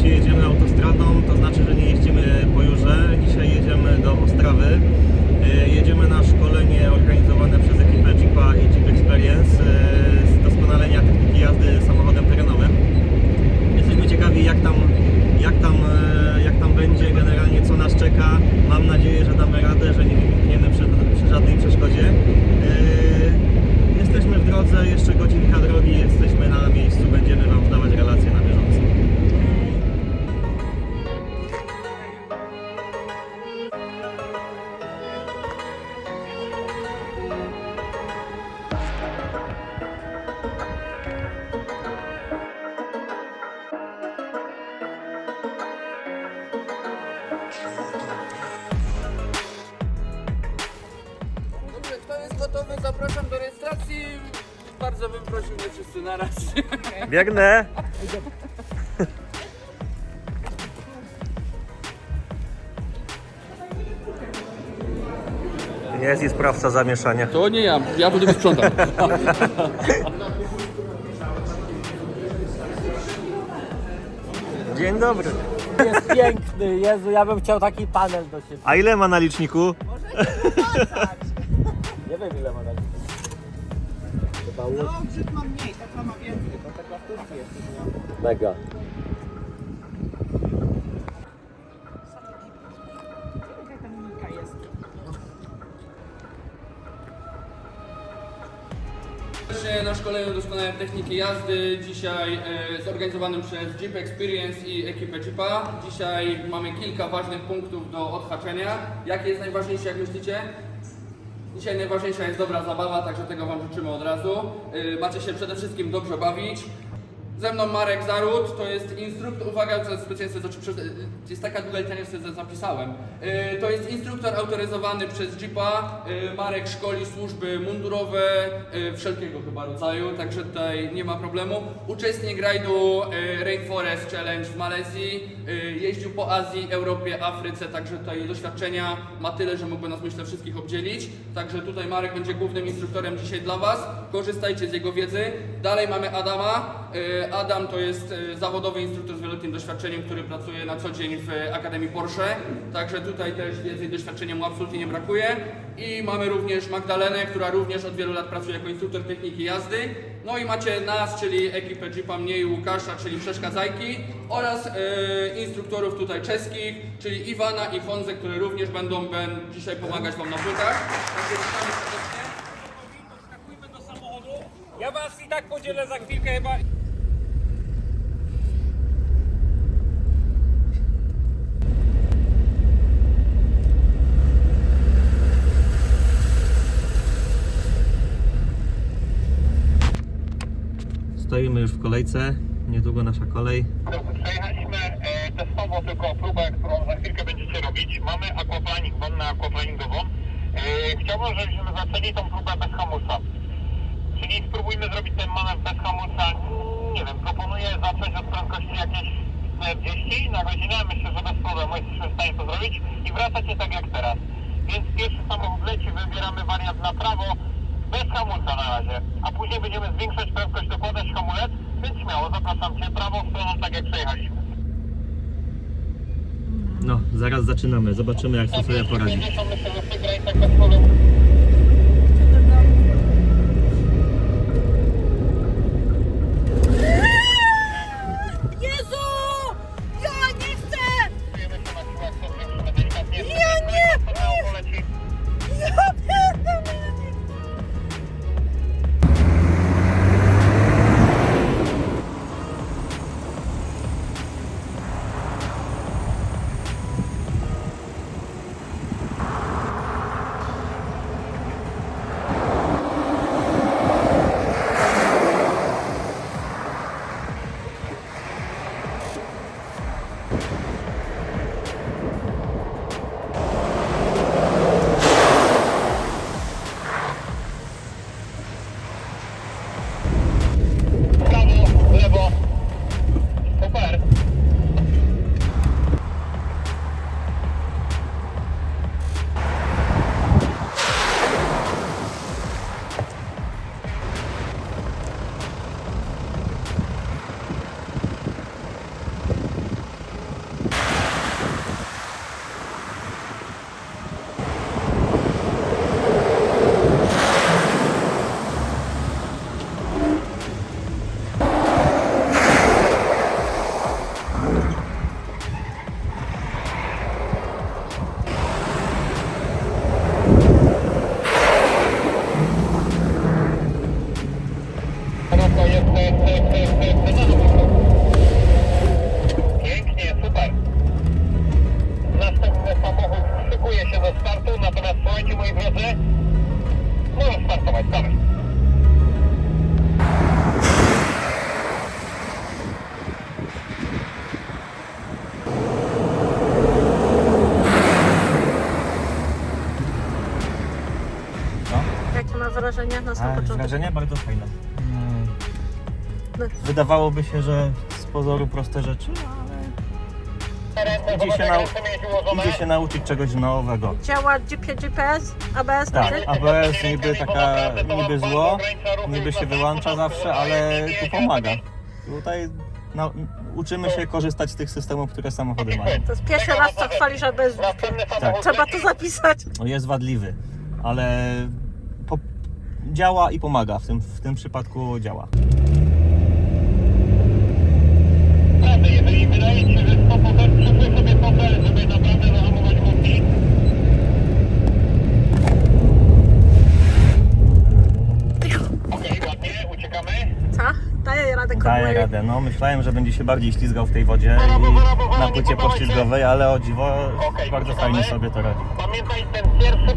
Dzisiaj jedziemy autostradą, to znaczy, że nie jeździmy po Jurze. Dzisiaj jedziemy do Ostrawy. E, Jedziemy na szkolenie organizowane przez ekipę Jeepa i Jeep Experience e, z doskonalenia techniki jazdy samochodem terenowym. Jesteśmy ciekawi jak tam, jak tam, e, jak tam będzie, generalnie co nas czeka. Mam nadzieję, że damy radę, że nie wynikniemy przy, przy żadnej przeszkodzie. Jesteśmy w drodze, jeszcze godzinka drogi, jesteśmy na miejscu, będziemy Wam wdawać relacje na bieżąco. Biegnę! Jest i sprawca zamieszania. To nie ja, ja będę sprzątał. Dzień dobry. Jest piękny, Jezu, ja bym chciał taki panel do siebie. A ile ma na liczniku? Nie wiem ile ma dać. Chyba łódź. No, brzyk mam mniej, taka ma więcej, bo taka w Turcji jest. Mega. Na szkoleniu doskonałej techniki jazdy, dzisiaj e, zorganizowanym przez Jeep Experience i ekipę Jeepa. Dzisiaj mamy kilka ważnych punktów do odhaczenia. Jakie jest najważniejsze, jak myślicie? Dzisiaj najważniejsza jest dobra zabawa, także tego Wam życzymy od razu. E, macie się przede wszystkim dobrze bawić. Ze mną Marek Zarut, to jest instruktor, uwaga, to jest specjalnie, znaczy, jest taka długa litania, że zapisałem. E, To jest instruktor autoryzowany przez Jeepa. E, Marek szkoli służby mundurowe e, wszelkiego chyba rodzaju, także tutaj nie ma problemu. Uczestnik rajdu e, Rainforest Challenge w Malezji. Jeździł po Azji, Europie, Afryce, także tutaj doświadczenia ma tyle, że mógłby nas myślę wszystkich obdzielić. Także tutaj Marek będzie głównym instruktorem dzisiaj dla Was. Korzystajcie z jego wiedzy. Dalej mamy Adama. Adam to jest e, zawodowy instruktor z wieloletnim doświadczeniem, który pracuje na co dzień w e, Akademii Porsche. Także tutaj też wiedzy i doświadczenia mu absolutnie nie brakuje. I mamy również Magdalenę, która również od wielu lat pracuje jako instruktor techniki jazdy. No i macie nas, czyli ekipę Jeepa mnie i Łukasza, czyli przeszkadzajki oraz e, instruktorów tutaj czeskich, czyli Iwana i Honze, które również będą ben, dzisiaj pomagać Wam na płytach. Także witamy serdecznie. Ja was i tak podzielę za chwilkę chyba. Stoimy już w kolejce, niedługo nasza kolej. Przejechaliśmy e, testowo tylko próbę, którą za chwilkę będziecie robić. Mamy aquaplaning, wannę aquaplaningową. E, chciałbym, żebyśmy zaczęli tą próbę bez hamulca. Czyli spróbujmy zrobić ten manewr bez hamulca. Nie wiem, proponuję zacząć od prędkości jakieś 40 na godzinę. Myślę, że bez problemu jesteśmy w stanie to zrobić i wracacie tak jak teraz. Więc pierwszy samochód leci, wybieramy wariant na prawo, bez hamulca na razie. A później będziemy zwiększać prędkość, dokładać hamulec, więc śmiało zapraszam Cię prawą stroną, tak jak przejechaliśmy. No, zaraz zaczynamy, zobaczymy jak to sobie poradzi. 50 myślę, że w tych granicach bez problemu. Na sam początek? Wrażenie bardzo fajne. No. Wydawałoby się, że z pozoru proste rzeczy, Ręce, Idzie się na- ułożone. idzie się nauczyć czegoś nowego. Działa GPS, ABS, Tak, tak. ABS niby taka, niby zło, niby się wyłącza zawsze, ale tu pomaga. Tutaj no, uczymy się korzystać z tych systemów, które samochody mają. To jest pierwszy raz, co chwalisz ABS samochód Trzeba to zapisać. No, jest wadliwy, ale działa i pomaga. W tym, w tym przypadku działa. Jeżeli wydaje Ci się, że 100% przyszły sobie fotel, żeby naprawdę zahamować mocniej, Okej, ładnie, uciekamy. Co? Daję radę Daje konwoju. radę. No, myślałem, że będzie się bardziej ślizgał w tej wodzie i na płycie poślizgowej, ale o dziwo Okej, bardzo uciekamy. fajnie sobie to radzi. Pamiętaj ten pierwszy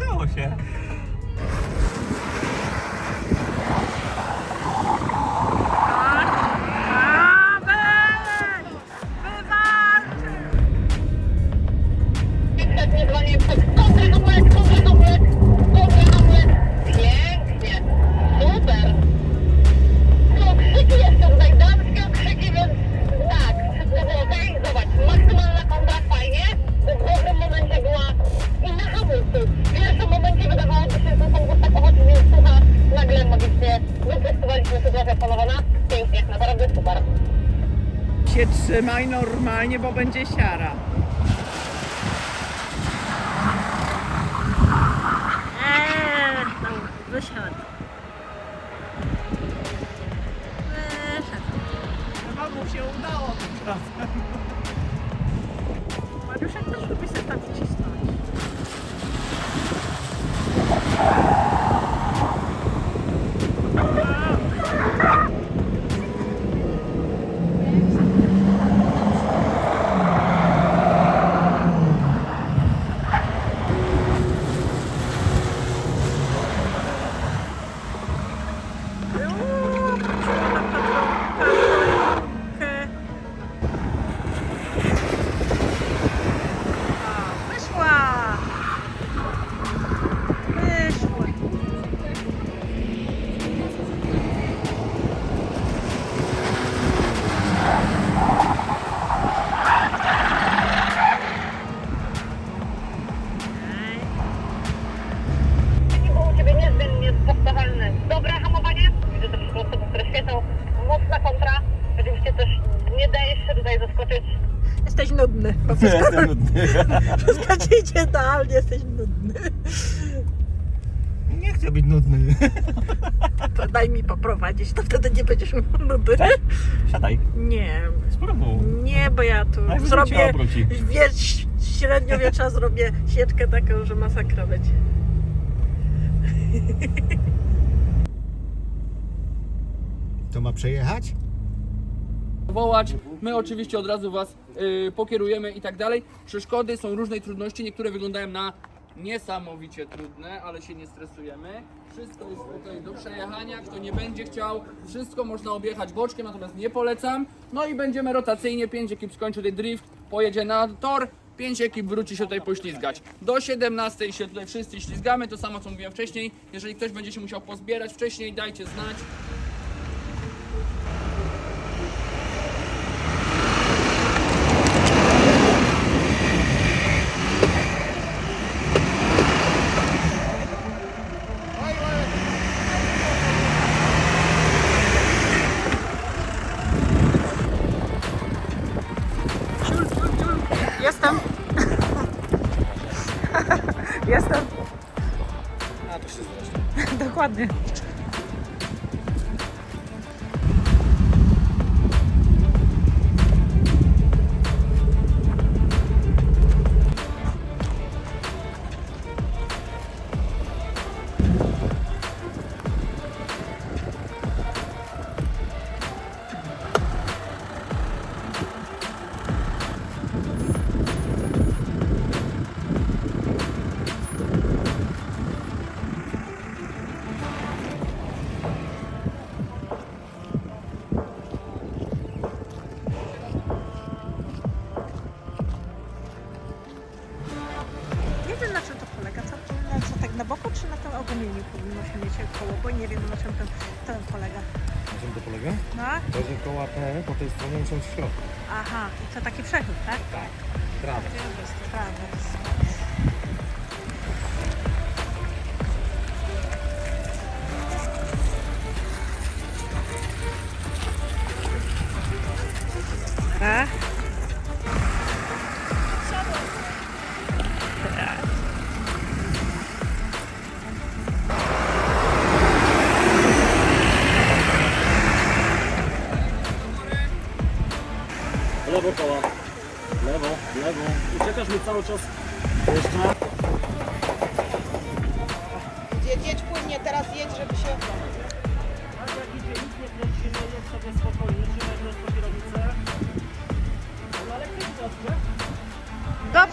No udało się. Paweł! Idzie idealnie, jesteś nudny. Nie chcę być nudny. To daj mi poprowadzić, to wtedy nie będziesz nudny. Siadaj. Nie, Spróbuj. nie, bo ja tu Najwyżej cię zrobię obróci. wiesz, średniowiecza zrobię sieczkę taką, że masakra będzie. To ma przejechać? Wołać. My oczywiście od razu Was y, pokierujemy i tak dalej. Przeszkody są różnej trudności, niektóre wyglądają na niesamowicie trudne, ale się nie stresujemy. Wszystko jest tutaj do przejechania, kto nie będzie chciał, wszystko można objechać boczkiem, natomiast nie polecam. No i będziemy rotacyjnie, 5 ekip skończy tutaj drift, pojedzie na tor, 5 ekip wróci się tutaj poślizgać. Do 17 się tutaj wszyscy ślizgamy, to samo co mówiłem wcześniej. Jeżeli ktoś będzie się musiał pozbierać wcześniej, dajcie znać. Zresztą. Muszą w środku. Aha, i to taki przechód,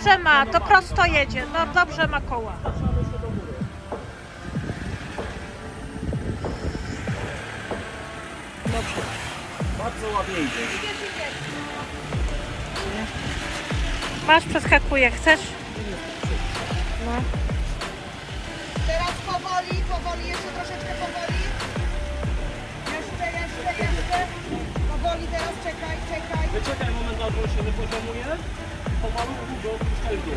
Dobrze ma, to prosto jedzie. No dobrze ma koła. Zaczynamy się do góry. Dobrze. Bardzo ładnie idzie. Masz, przeskakuje. Chcesz? No. Teraz powoli, powoli, jeszcze troszeczkę powoli. Jeszcze, jeszcze, jeszcze. Powoli teraz, czekaj, czekaj. Wyczekaj moment, on się wypoziomuje. Pomału go puszczaj w dół.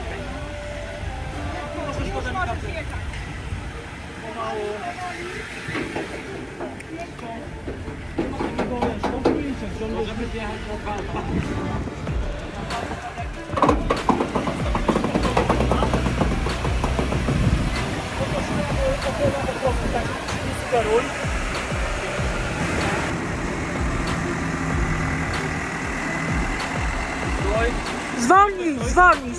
Możesz go jechać. pomału. Tylko wiesz, kompletnie wciągnąć, żeby wjechać na dwa. Sugeruj. Stój. dzwoni.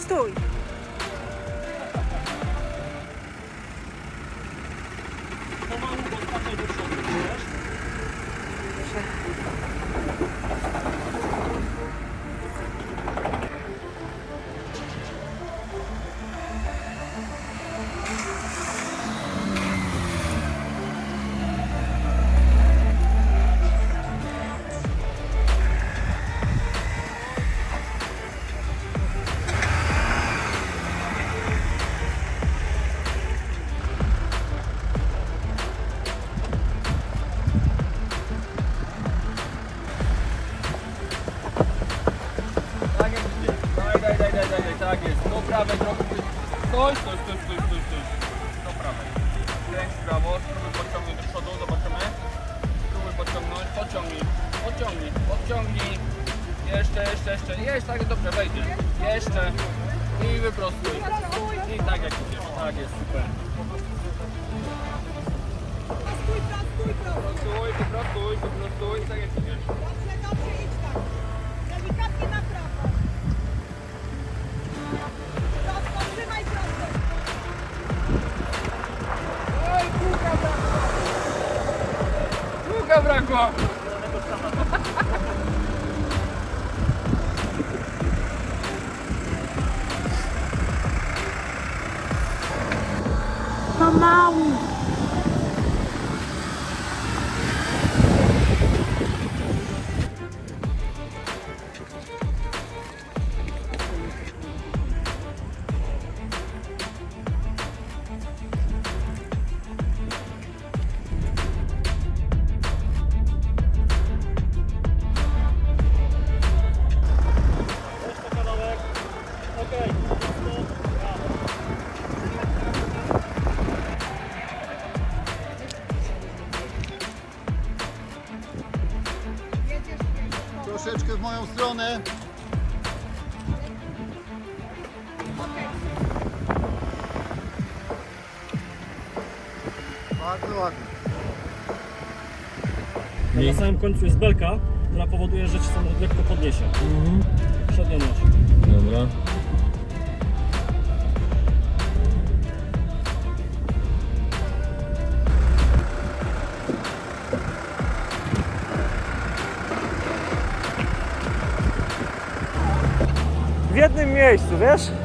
Super. Wyprostuj, wyprostuj, wyprostuj, tak jak idziesz. Dobrze, dobrze, idź tam. Delikatnie na prawo. Prosto, trzymaj prosto. Oj, kółka brakło! Kółka brakło! Samym końcu jest belka, która powoduje, że ci samochód lekko podniesie. Przednią noś. Dobra. W jednym miejscu, wiesz?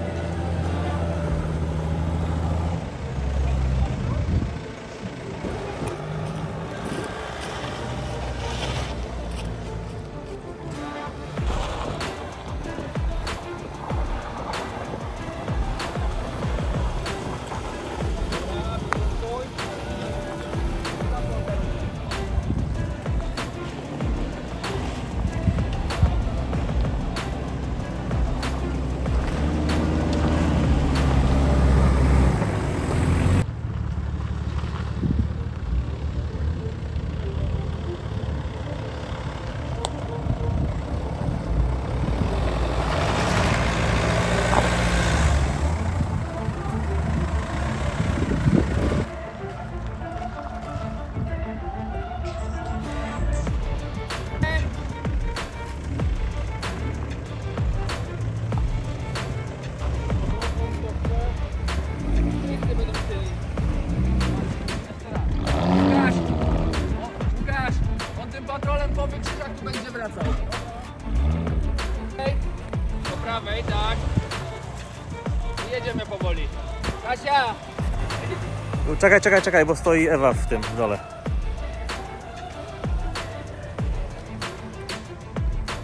Czekaj, czekaj, czekaj, bo stoi Ewa w tym w dole.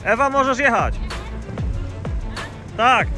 Ewa, możesz jechać. Tak.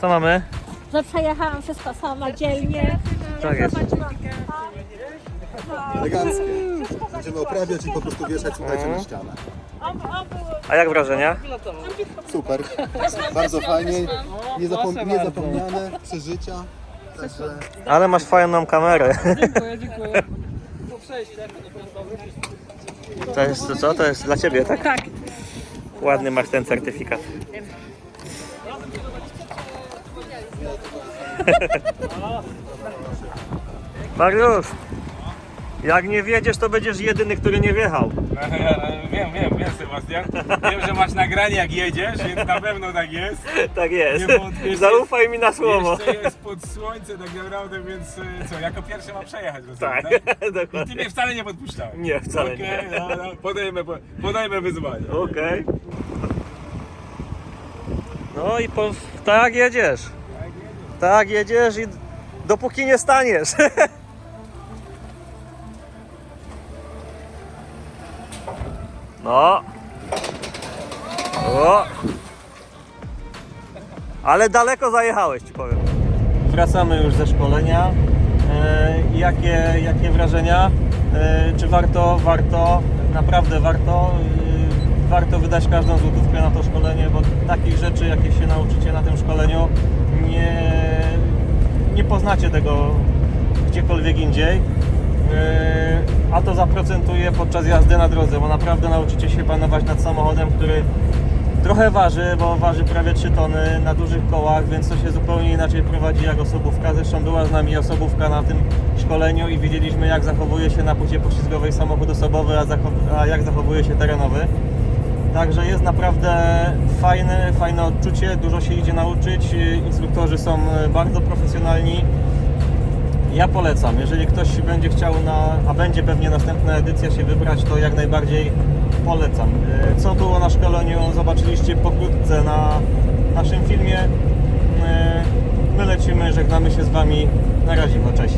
Co mamy? Że przejechałam wszystko samodzielnie. Tak jest. Eleganckie. Będziemy oprawiać i po prostu wieszać, słuchajcie, na ścianę. A jak wrażenia? Super. Bardzo fajnie. Niezapom- niezapomniane przeżycia. Także Ale masz fajną kamerę. Dziękuję, dziękuję. To jest to co? To jest dla ciebie, tak? Tak. Ładny masz ten certyfikat. Mariusz, jak nie wiedziesz, to będziesz jedyny, który nie wjechał. Wiem, wiem, wiem Sebastian. Wiem, że masz nagranie jak jedziesz, więc na pewno tak jest. Tak jest. Nie wątpię, Zaufaj mi na słowo. Jeszcze jest pod słońce tak naprawdę, więc e, co, jako pierwszy ma przejechać rozumiem, Tak, tak? I ty dokładnie. mnie wcale nie podpuszczałeś. Nie, wcale Okej, nie. no, no, podejmę, podejmę wyzwanie. Okej. No i po, tak jedziesz. Tak jedziesz i dopóki nie staniesz. No. O. Ale daleko zajechałeś, ci powiem. Wracamy już ze szkolenia. E, jakie, jakie wrażenia? E, czy warto? Warto. Naprawdę warto. E, warto wydać każdą złotówkę na to szkolenie, bo takich rzeczy, jakie się nauczycie na tym szkoleniu, nie, nie poznacie tego gdziekolwiek indziej. Yy, A to zaprocentuje podczas jazdy na drodze, bo naprawdę nauczycie się panować nad samochodem, który trochę waży, bo waży prawie 3 tony na dużych kołach, więc to się zupełnie inaczej prowadzi jak osobówka. Zresztą była z nami osobówka na tym szkoleniu i widzieliśmy jak zachowuje się na płycie poślizgowej samochód osobowy, a, a jak zachowuje się terenowy. Także jest naprawdę fajne, fajne odczucie, dużo się idzie nauczyć. Instruktorzy są e, bardzo profesjonalni. Ja polecam, jeżeli ktoś będzie chciał na, a będzie pewnie następna edycja się wybrać, to jak najbardziej polecam. E, Co było na szkoleniu zobaczyliście pokrótce na naszym filmie. E, My lecimy, żegnamy się z Wami. Na razie, no cześć.